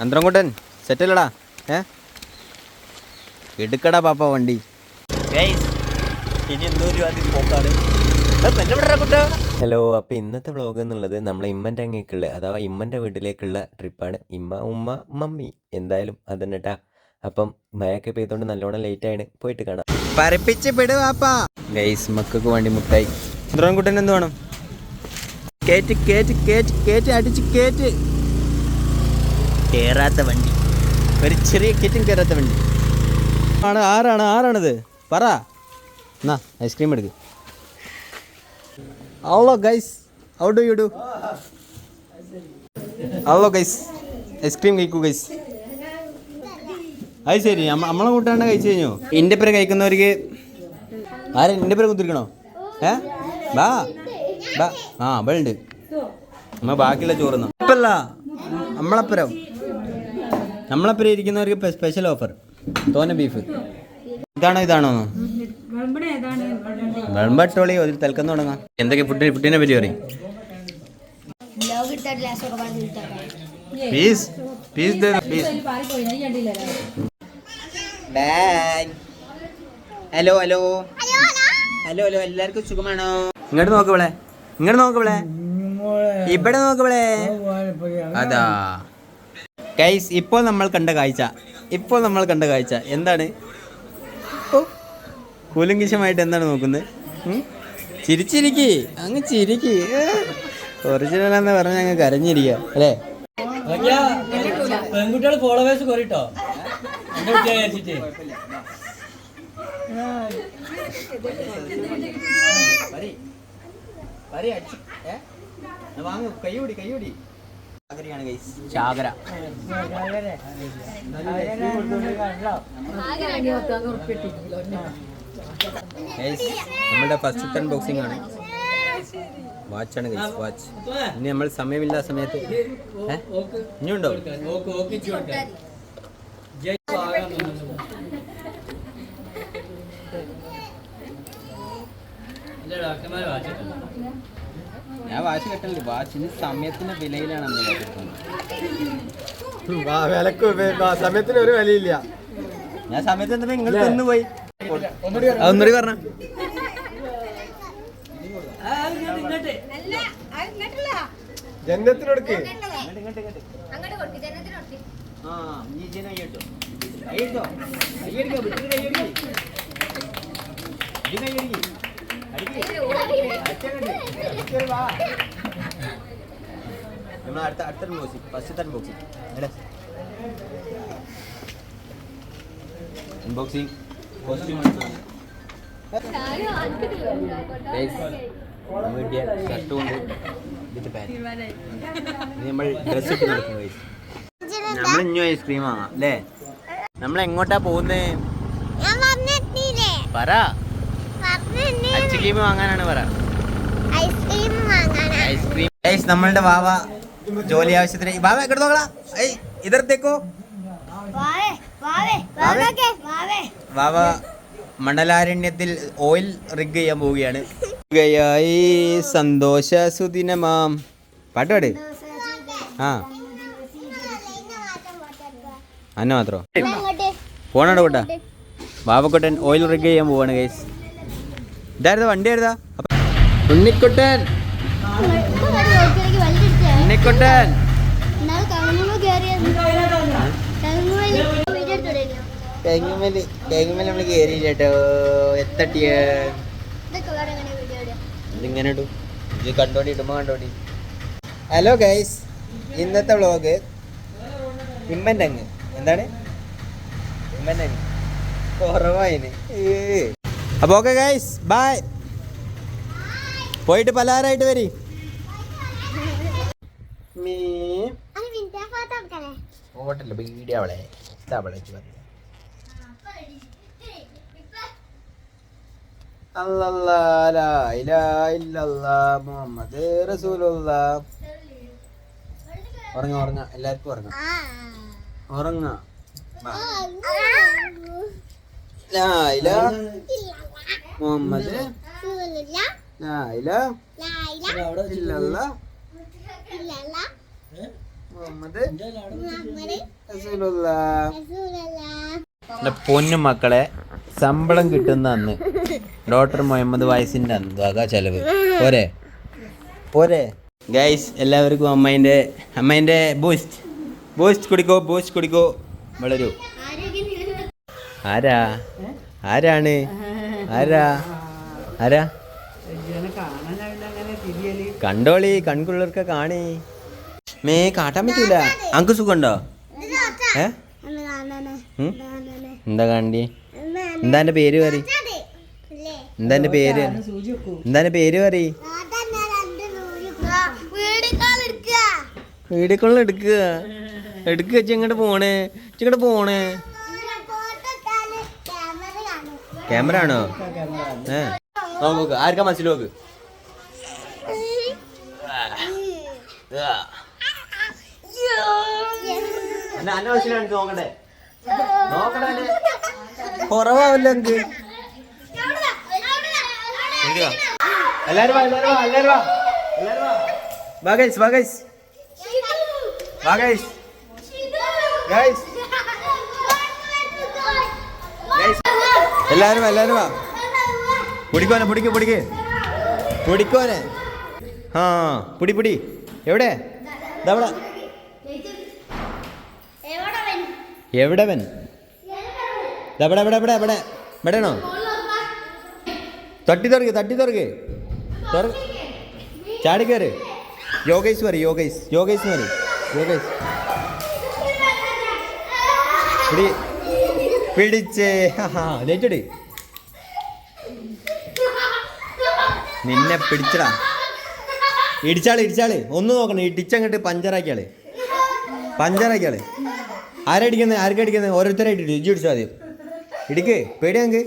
അന്തരംകുട്ടൻ സെറ്റല്ലടാ ഏ? എടുക്കടാ പാപ്പ വണ്ടി. ഇനി എന്തോ ഒരു ആദ്യം പോക്കാണ്. ഹലോ അപ്പോൾ ഇന്നത്തെ വ്ളോഗ് എന്നുള്ളത് നമ്മളെ ഇമ്മന്റെ അങ്ങേക്കുള്ള അഥവാ ഇമ്മന്റെ വീട്ടിലേക്കുള്ള ട്രിപ്പാണ് ഇമ്മ ഉമ്മ മമ്മി. എന്തായാലും അതന്നെ ട്ടാ അപ്പം മഴയൊക്കെ പെയ്തോണ്ട് നല്ലോണം ലേറ്റ് ആയിട്ട് പോയിട്ട് കാണാം. പരപ്പിച്ച് പെട് പാപ്പാ. ഗൈസ് മക്കൾക്ക് വേണ്ടി മുട്ടായി. അന്തരംകുട്ടൻ എന്ത് വേണം? കേറ്റ് കേറ്റ് കേറ്റ് കേറ്റ് അടിച്ച് കേറ്റ്. കേറാത്ത വണ്ടി. ഒരു ചെറിയ കിറ്റും കയറാത്ത വണ്ടി. ആണ് ആരാണ് ആരാണിത്? പറ. എന്നാ ഐസ്ക്രീം എടുക്ക്. Hello guys how do you do hello guys ice cream കഴിക്കൂ ഗൈസ് അത് ശരി. നമ്മളെ കൂട്ടാണ്ട് കഴിച്ചു കഴിഞ്ഞോ? എന്റെ പേര് കഴിക്കുന്നവർക്ക് ആരെ? എന്റെ പേര് കുത്തിരിക്കണോ? ഏ? ബാ. ബാ. ആ അവളുണ്ട് നമ്മൾ ബാക്കിയുള്ള ചോറുന്ന ഇപ്പല്ല. നമ്മളപ്പുരം നമ്മളപ്പുരം ഇരിക്കുന്നവർക്ക് സ്പെഷ്യൽ ഓഫർ തോന ബീഫ് ഇതാണോ ഇതാണോ? വെളമ്പട്ടോളി ഒരു തൽക്കം തുടങ്ങാം. എന്തൊക്കെ ഫുഡ് ഫുഡിനെ പറ്റി പറയും. Peace peace peace hello hello hello hello എല്ലാവർക്കും സുഖമാണോ? ഇങ്ങോട്ട് നോക്കവളെ ഇങ്ങോട്ട് നോക്കവളെ ഇവിടെ നോക്കവളെ അതാ. ഗൈസ് ഇപ്പോൾ നമ്മൾ കണ്ട കാഴ്ച. ഇപ്പോൾ നമ്മൾ കണ്ട കാഴ്ച എന്താണ്? ഓ കൂലങ്കിശമായിട്ട് എന്താണ് നോക്കുന്നത്? ചിരിച്ചിരിക്കി. അങ്ങ് ചിരിക്ക്. ഒറിജിനൽ എന്ന് പറഞ്ഞാൽ അങ്ങ് കരഞ്ഞിരിക്കുക അല്ലേ? പെൺകുട്ടികൾ ഫോളോവേഴ്സ് കുറയിട്ടോ എന്റെ കൈ കൂടി കൈയോടി കൈയോടി ചാകരയാണ് ഗൈസ് ചാകര. ഗൈസ് നമ്മുടെ ഫസ്റ്റ് അൺബോക്സിംഗ് ആണ്. വാച്ചാണ് ഗൈസ് വാച്ച് ഇനി നമ്മൾ സമയമില്ല സമയത്ത് ഏ? ഇനിയുണ്ടോ? കെട്ടലുണ്ട് വാച്ചിന് സമയത്തിന്റെ വിലയിലാണ് നമ്മൾ കെട്ടുന്നത് വിലക്ക് സമയത്തിന് ഒരു വിലയില്ല ഞാൻ സമയത്ത് എന്താ നിങ്ങൾ തിന്നു പോയി അതൊന്നൂടി പറഞ്ഞ ജനത്തിനൊട്ടി ആ നീ ഇജ്ജിനെ കൈയ്യടിച്ചോ. കൈയ്യടിച്ചോ. കൈയ്യടിക്കോ, വിട്ടിട്ട് കൈയ്യടിക്ക്. ഇജ്ജ് കൈയ്യടിക്ക്. അടിക്ക്. അടിച്ചങ്ങട്. അടിച്ചൊരു വാ. നമ്മൾ അടുത്ത അടുത്ത ഫസ്റ്റ് തന്നെ അൺബോക്സിംഗ് അല്ലേ അൺബോക്സിംഗ് കോസ്റ്റ്യൂം കിട്ടിയ ഷർട്ടും നമ്മൾ ഇട്ട്. നമ്മൾ ഐസ്ക്രീം വാങ്ങാം അല്ലേ നമ്മൾ എങ്ങോട്ടാ പോകുന്നേ പറ ഐസ്ക്രീം വാങ്ങാനാണ് പറ ഐസ്ക്രീം നമ്മളുടെ വാവ ജോലി ആവശ്യത്തിന്. ബാബ എങ്ങോട്ട് നോക്കടാ. ഏയ് ഇതെടുത്തേക്കോ. ബാബ മണലാരണ്യത്തിൽ വാവേ വാവേ. വാവ മണ്ഡലാരണ്യത്തിൽ ഓയിൽ റിഗ് ചെയ്യാൻ പോവുകയാണ്. സന്തോഷ സുദിനമാം പാട്ട് പാട്. ആ. അന്ന മാത്രോ? പോണോ കൂട്ടാ. ബാബക്കുട്ടൻ ഓയിൽ റിഗ് ചെയ്യാൻ പോവാണ് ഗൈസ് ഇതായിരുന്നു വണ്ടി ആയിരുന്നാ ഉണ്ണിക്കുട്ടൻ. എടുത്തോളൂ തെങ്ങുമേൽ തെങ്ങുമേൽ നമ്മൾ കേറിയില്ല കേട്ടോ എത്തട്ടിയ ഇതിങ്ങനെ ഇടും. ഇത് കണ്ടോണ്ടി ഇടുമ്പോ കണ്ടോണ്ടി. ഹലോ ഗൈസ് ഇന്നത്തെ വ്ളോഗ് ഇമ്മന്റെ അങ്ങ് എന്താണ്? ഇമ്മന്റെ അങ്ങ് കുറവായിന് അപ്പൊ ഓക്കെ ഗൈസ് ബായ് പോയിട്ട് പലഹാരമായിട്ട് വരി. മീ. ഓട്ടല്ല വീഡിയോ അവളെ. ഇതാ അവളെ ഇജ്ജ് പറയും. അല്ലല്ലാ ലാ ഇലാഹ ഇല്ലല്ലാ മുഹമ്മദ് റസൂലുള്ളാ. ഉറങ്ങ ഉറങ്ങ. എല്ലാവർക്കും ഉറങ്ങ. ഉറങ്ങ. മുഹമ്മദ്. ലായില ഇല്ലല്ലാ. മുഹമ്മദ് റസൂലല്ലാഹ് എന്റെ പൊന്നു മക്കളെ ശമ്പളം കിട്ടുന്ന അന്ന്. ഡോക്ടർ മുഹമ്മദ് വയസ്സിന്റെ അന്ന്. വക ചെലവ്. പോരെ? പോരെ? ഗൈസ് എല്ലാവർക്കും അമ്മേന്റെ അമ്മേന്റെ ബൂസ്റ്റ് ബൂസ്റ്റ് കുടിക്കോ ബൂസ്റ്റ് കുടിക്കോ. വളരൂ ആരാ? ആരാണ്? ആരാ? ആരാ? കണ്ടോളി കൺകുള്ളർക്ക് കാണി. മേ കാട്ടാൻ പറ്റൂല. അങ്ക് സുഖമുണ്ടോ ഏ? എന്താ കാണി എന്താ എന്റെ പേര് പറ എന്താ എന്റെ പേര്? എന്താ എന്റെ പേര് പറ വീട് കാൾ എടുക്കുക എടുക്കുക വെച്ച് ഇങ്ങോട്ട് പോണേ. ഇങ്ങോട്ട് പോണേ. ക്യാമറ ആണോ? ഏ. നോക്ക് ആർക്കാ മനസ്സിൽ നോക്ക്? നോക്കണേ കുറവാവല്ലോ എന്ത്? എല്ലാരും വാ എല്ലാരും വാ എല്ലാരും വാ. എല്ലാരും വാ. വാ ഗൈസ് വാ ഗൈസ് വാ ഗൈസ് ഗൈസ് ഗൈസ് എല്ലാരും എല്ലാരും വാ. പിടിക്കോനെ പിടിക്ക് പിടിക്ക്. പിടിക്കോനെ ആ പിടി പിടി. എവിടെ? ഇതവിടെ എവിടെ വൻ എവിടെ എവിടെ എവിടെ? എവിടെയാണോ? തട്ടി തുറക്ക് തട്ടി തുറക്ക്. തുറ ചാടിക്കാര് യോഗേഷ് പറ യോഗേഷ്. യോഗേഷ് പറ യോഗേഷ്. പിടി. പിടിച്ചേ. ലേറ്റടി നിന്നെ പിടിച്ചടാ. ഇടിച്ചാൾ ഇടിച്ചാൾ. ഒന്ന് നോക്കണം. ഇടിച്ചങ്ങട്ട് പഞ്ചറാക്കിയാൾ. പഞ്ചറാക്കിയാൾ. ആരടിക്കുന്നത് ആർക്കടിക്കുന്നത് ഓരോരുത്തരായിട്ട് ഇടിച്ചു ഇടിച്ചാൽ മതി. ഇടിക്ക്. പേടിയാങ്ക്